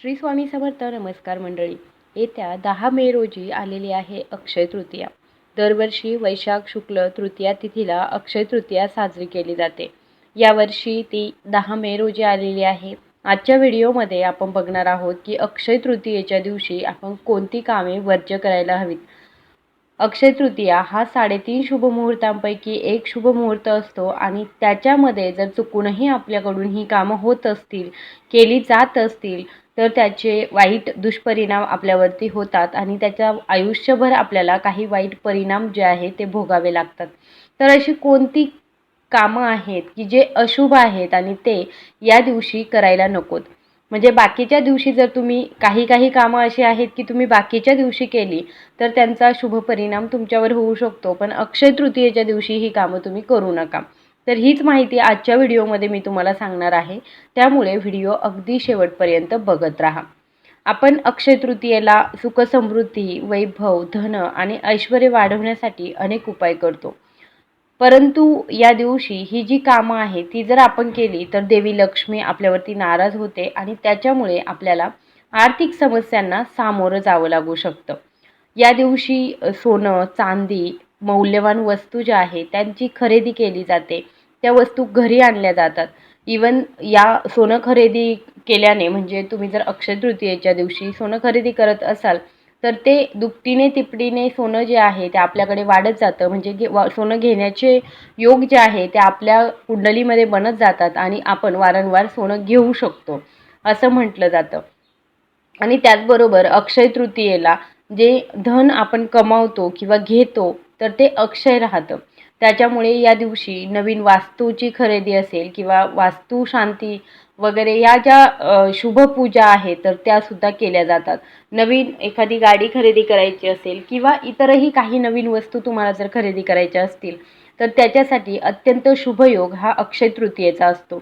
श्री स्वामी समर्थ नमस्कार मंडळी. येत्या दहा मे रोजी आलेली आहे अक्षय तृतीया. दरवर्षी वैशाख शुक्ल तृतीया तिथीला अक्षय तृतीया साजरी केली जाते. यावर्षी ती दहा मे रोजी आलेली आहे. आजच्या व्हिडिओमध्ये आपण बघणार आहोत की अक्षय तृतीयेच्या दिवशी आपण कोणती कामे वर्ज्य करायला हवीत? अक्षय तृतीया हा साडेतीन शुभमुहूर्तांपैकी एक शुभमुहूर्त असतो आणि त्याच्यामध्ये जर चुकूनही आपल्याकडून ही कामं होत असतील केली जात असतील तर त्याचे वाईट दुष्परिणाम आपल्यावरती होतात आणि त्याच्या आयुष्यभर आपल्याला काही वाईट परिणाम जे आहे ते भोगावे लागतात. तर अशी कोणती कामं आहेत की जे अशुभ आहेत आणि ते या दिवशी करायला नकोत? म्हणजे बाकीच्या दिवशी जर तुम्ही काही काही कामं अशी आहेत की तुम्ही बाकीच्या दिवशी केली तर त्यांचा शुभ परिणाम तुमच्यावर होऊ शकतो. पण अक्षय तृतीयेच्या दिवशी ही कामं तुम्ही करू नका. तर हीच माहिती आजच्या व्हिडिओमध्ये मी तुम्हाला सांगणार आहे. त्यामुळे व्हिडिओ अगदी शेवटपर्यंत बघत राहा. आपण अक्षय तृतीयेला सुखसमृद्धी वैभव धन आणि ऐश्वर वाढवण्यासाठी अनेक उपाय करतो. परंतु या दिवशी ही जी कामं आहेत ती जर आपण केली तर देवी लक्ष्मी आपल्यावरती नाराज होते आणि त्याच्यामुळे आपल्याला आर्थिक समस्यांना सामोरं जावं लागू शकतं. या दिवशी सोनं चांदी मौल्यवान वस्तू ज्या आहेत त्यांची खरेदी केली जाते. त्या वस्तू घरी आणल्या जातात. इवन या सोनं खरेदी केल्याने म्हणजे तुम्ही जर अक्षय तृतीयेच्या दिवशी सोनं खरेदी करत असाल तर ते दुपटीने तिपटीने सोनं जे आहे ते आपल्याकडे वाढत जातं. म्हणजे घे वा सोनं घेण्याचे योग जे आहे ते आपल्या कुंडलीमध्ये बनत जातात आणि आपण वारंवार सोनं घेऊ शकतो असं म्हटलं जातं. आणि त्याचबरोबर अक्षय तृतीयेला जे धन आपण कमावतो किंवा घेतो तर ते अक्षय राहतं. त्याच्यामुळे या दिवशी नवीन वास्तूची खरेदी असेल किंवा वास्तू शांती वगैरे या ज्या शुभपूजा आहेत तर त्यासुद्धा केल्या जातात. नवीन एखादी गाडी खरेदी करायची असेल किंवा इतरही काही नवीन वस्तू तुम्हाला जर खरेदी करायच्या असतील तर त्याच्यासाठी अत्यंत शुभयोग हा अक्षय तृतीयेचा असतो.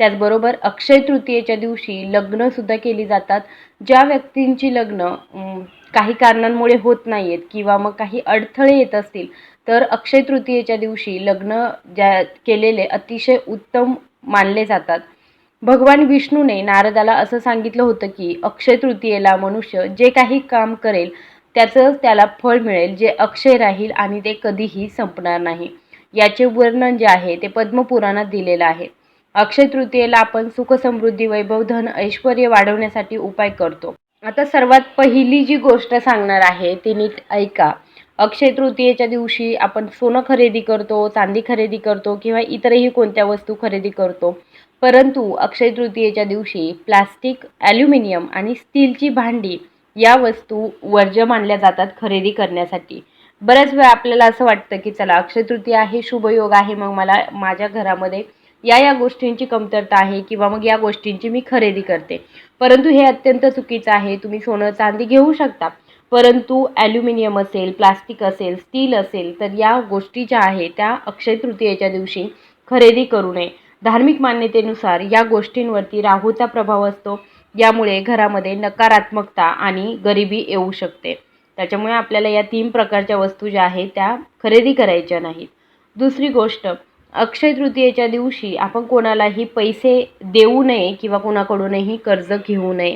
त्याचबरोबर अक्षय तृतीयेच्या दिवशी लग्नसुद्धा केली जातात. ज्या व्यक्तींची लग्न काही कारणांमुळे होत नाही आहेत किंवा मग काही अडथळे येत असतील तर अक्षय तृतीयेच्या दिवशी लग्न ज्या केलेले अतिशय उत्तम मानले जातात. भगवान विष्णूने नारदाला असं सांगितलं होतं की अक्षय तृतीयेला मनुष्य जे काही काम करेल त्याचं त्याला फळ मिळेल जे अक्षय राहील आणि ते कधीही संपणार नाही. याचे वर्णन जे आहे ते पद्मपुराणात दिलेलं आहे. अक्षय तृतीयेला आपण सुख समृद्धी वैभव धन ऐश्वर वाढवण्यासाठी उपाय करतो. आता सर्वात पहिली जी गोष्ट सांगणार आहे ती नीट ऐका. अक्षय तृतीयेच्या दिवशी आपण सोनं खरेदी करतो चांदी खरेदी करतो किंवा इतरही कोणत्या वस्तू खरेदी करतो. परंतु अक्षय तृतीयेच्या दिवशी प्लास्टिक ॲल्युमिनियम आणि स्टीलची भांडी या वस्तू वर्ज्य मानल्या जातात खरेदी करण्यासाठी. बऱ्याच वेळा आपल्याला असं वाटतं की चला अक्षय तृतीया आहे शुभयोग आहे मग मला माझ्या घरामध्ये या या गोष्टींची कमतरता आहे किंवा मग या गोष्टींची मी खरेदी करते. परंतु हे अत्यंत चुकीचं आहे तुम्ही सोनं चांदी घेऊ शकता. परंतु ॲल्युमिनियम असेल प्लास्टिक असेल स्टील असेल तर या गोष्टी ज्या आहेत त्या अक्षय तृतीयेच्या दिवशी खरेदी करू नये. धार्मिक मान्यतेनुसार या गोष्टींवरती राहूचा प्रभाव असतो. यामुळे घरामध्ये नकारात्मकता आणि गरिबी येऊ शकते. त्याच्यामुळे आपल्याला या तीन प्रकारच्या वस्तू ज्या आहेत त्या खरेदी करायच्या नाहीत. दुसरी गोष्ट अक्षय तृतीयेच्या दिवशी आपण कोणालाही पैसे देऊ नये किंवा कोणाकडूनही कर्ज घेऊ नये.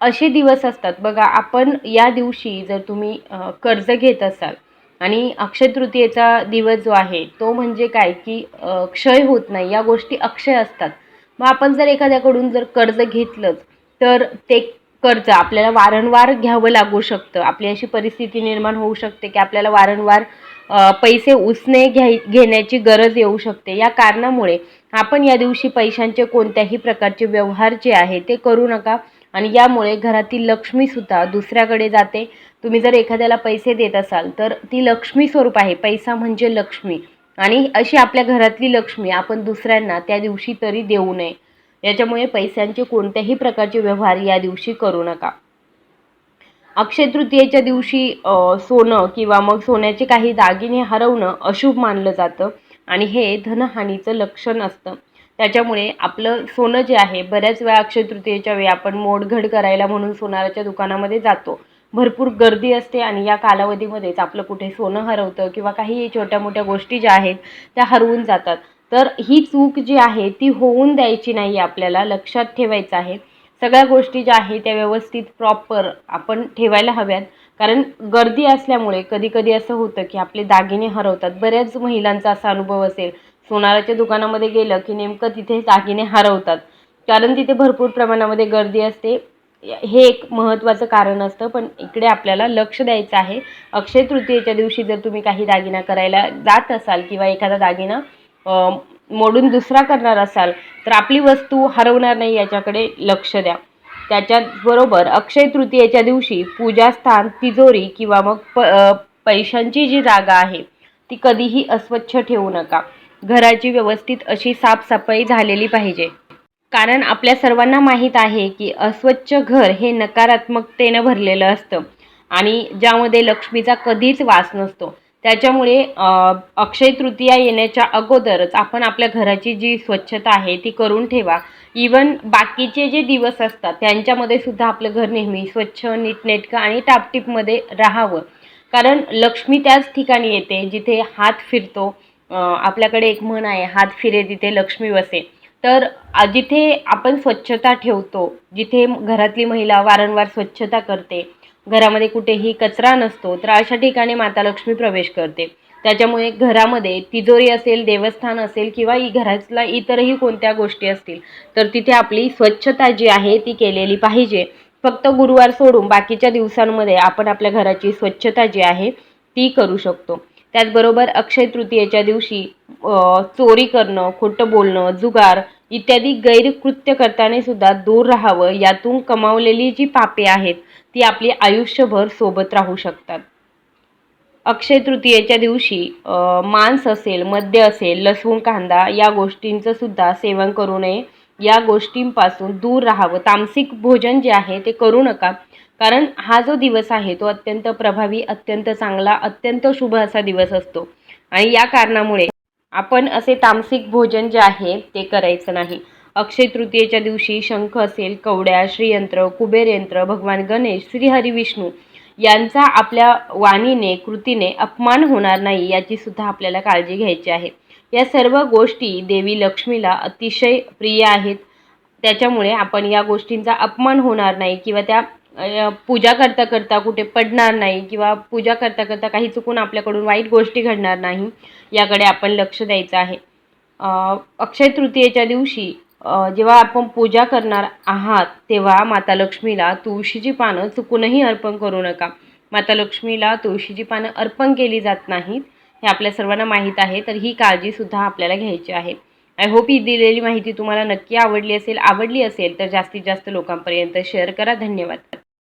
असे दिवस असतात. बघा आपण या दिवशी जर तुम्ही कर्ज घेत असाल आणि अक्षय तृतीयेचा दिवस जो आहे तो म्हणजे काय? की क्षय होत नाही. या गोष्टी अक्षय असतात. मग आपण जर एखाद्याकडून जर कर्ज घेतलंच तर ते कर्ज आपल्याला वारंवार घ्यावं लागू शकतं. आपली अशी परिस्थिती निर्माण होऊ शकते की आपल्याला वारंवार पैसे उसने घ्याय घेण्याची गरज येऊ शकते. या कारणामुळे आपण या दिवशी पैशांचे कोणत्याही प्रकारचे व्यवहार जे आहे ते करू नका. आणि यामुळे घरातील लक्ष्मीसुद्धा दुसऱ्याकडे जाते. तुम्ही जर एखाद्याला पैसे देत असाल तर ती लक्ष्मी स्वरूप आहे. पैसा म्हणजे लक्ष्मी. आणि अशी आपल्या घरातली लक्ष्मी आपण दुसऱ्यांना त्या दिवशी तरी देऊ नये. याच्यामुळे पैशांचे कोणत्याही प्रकारचे व्यवहार या दिवशी करू नका. अक्षय तृतीयेच्या दिवशी सोनं किंवा मग सोन्याचे काही दागिने हरवणं अशुभ मानलं जातं. आणि हे धनहानीचं लक्षण असतं. त्याच्यामुळे आपलं सोनं जे आहे बऱ्याच वेळा अक्षय तृतीयेच्या वेळी आपण मोडघड करायला म्हणून सोनाराच्या दुकानामध्ये जातो. भरपूर गर्दी असते आणि या कालावधीमध्येच आपलं कुठे सोनं हरवतं किंवा काही छोट्या मोठ्या गोष्टी ज्या आहेत त्या हरवून जातात. तर ही चूक जी आहे ती होऊन द्यायची नाही आपल्याला लक्षात ठेवायचं आहे. सगळ्या गोष्टी ज्या आहेत त्या व्यवस्थित प्रॉपर आपण ठेवायला हव्यात. कारण गर्दी असल्यामुळे कधी कधी असं होतं की आपले दागिने हरवतात. बऱ्याच महिलांचा असा अनुभव असेल सोनाराच्या दुकानामध्ये गेलं की नेमकं तिथे दागिने हरवतात. कारण तिथे भरपूर प्रमाणामध्ये गर्दी असते. हे एक महत्त्वाचं कारण असतं पण इकडे आपल्याला लक्ष द्यायचं आहे. अक्षय तृतीयेच्या दिवशी जर तुम्ही काही दागिना करायला जात असाल किंवा एखादा दागिना मोडून दुसरा करणार असाल तर आपली वस्तू हरवणार नाही याच्याकडे लक्ष द्या. त्याच्याबरोबर अक्षय तृतीयेच्या दिवशी पूजास्थान तिजोरी किंवा मग प पैशांची जी जागा आहे ती कधीही अस्वच्छ ठेवू नका. घराची व्यवस्थित अशी साफसफाई झालेली पाहिजे. कारण आपल्या सर्वांना माहीत आहे की अस्वच्छ घर हे नकारात्मकतेनं भरलेलं असतं आणि ज्यामध्ये लक्ष्मीचा कधीच वास नसतो. त्याच्यामुळे अक्षय तृतीया येण्याच्या अगोदरच आपण आपल्या घराची जी स्वच्छता आहे ती करून ठेवा. इवन बाकीचे जे दिवस असतात त्यांच्यामध्ये सुद्धा आपलं घर नेहमी स्वच्छ नीटनेटकं आणि टापटीपमध्ये राहावं. कारण लक्ष्मी त्याच ठिकाणी येते जिथे हात फिरतो आपल्याकडे एक म्हण आहे हात फिरे तिथे लक्ष्मी वसे तर जिथे आपण स्वच्छता ठेवतो जिथे घरातली महिला वारंवार स्वच्छता करते घरामध्ये कुठेही कचरा नसतो तर अशा ठिकाणी माता लक्ष्मी प्रवेश करते. त्याच्यामुळे घरामध्ये तिजोरी असेल देवस्थान असेल किंवा घरातला इतरही कोणत्या गोष्टी असतील तर तिथे आपली स्वच्छता जी आहे ती केलेली पाहिजे. फक्त गुरुवार सोडून बाकीच्या दिवसांमध्ये आपण आपल्या घराची स्वच्छता जी आहे ती करू शकतो. त्याचबरोबर अक्षय तृतीयेच्या दिवशी चोरी करणं खोटं बोलणं जुगार इत्यादी गैरकृत्य करताना सुद्धा दूर राहावं यातून कमावलेली जी पापे आहेत ती आपली आयुष्यभर सोबत राहू शकतात. अक्षय तृतीयेच्या दिवशी मांस असेल मद्य असेल लसूण कांदा या गोष्टींचं सुद्धा सेवन करू नये. या गोष्टींपासून दूर राहावं. तामसिक भोजन जे आहे ते करू नका. कारण हा जो दिवस आहे तो अत्यंत प्रभावी अत्यंत चांगला अत्यंत शुभ असा दिवस असतो. आणि या कारणामुळे आपण असे तामसिक भोजन जे आहे ते करायचं नाही. अक्षय तृतीयेच्या दिवशी शंख असेल कवड्या श्रीयंत्र कुबेर यंत्र भगवान गणेश श्रीहरी विष्णू यांचा आपल्या वाणीने कृतीने अपमान होणार नाही याची सुद्धा आपल्याला काळजी घ्यायची आहे. या सर्व गोष्टी देवी लक्ष्मीला अतिशय प्रिय आहेत. त्याच्यामुळे आपण या गोष्टींचा अपमान होणार नाही किंवा त्या पूजा करता करता कुठे पडणार नाही किंवा पूजा करता करता काही चुकून आपल्याकडून वाईट गोष्टी घडणार नाही याकडे आपण लक्ष द्यायचं आहे. अक्षय तृतीयेच्या दिवशी जेव्हा आपण पूजा करणार आहात तेव्हा माता लक्ष्मीला तुळशीची पानं चुकूनही अर्पण करू नका. माता लक्ष्मीला तुळशीची पानं अर्पण केली जात नाहीत हे आपल्या सर्वांना माहीत आहे तर ही काळजीसुद्धा आपल्याला घ्यायची आहे. आय होप ही दिलेली माहिती तुम्हाला नक्की आवडली असेल आवडली असेल तर जास्तीत जास्त लोकांपर्यंत शेअर करा. धन्यवाद.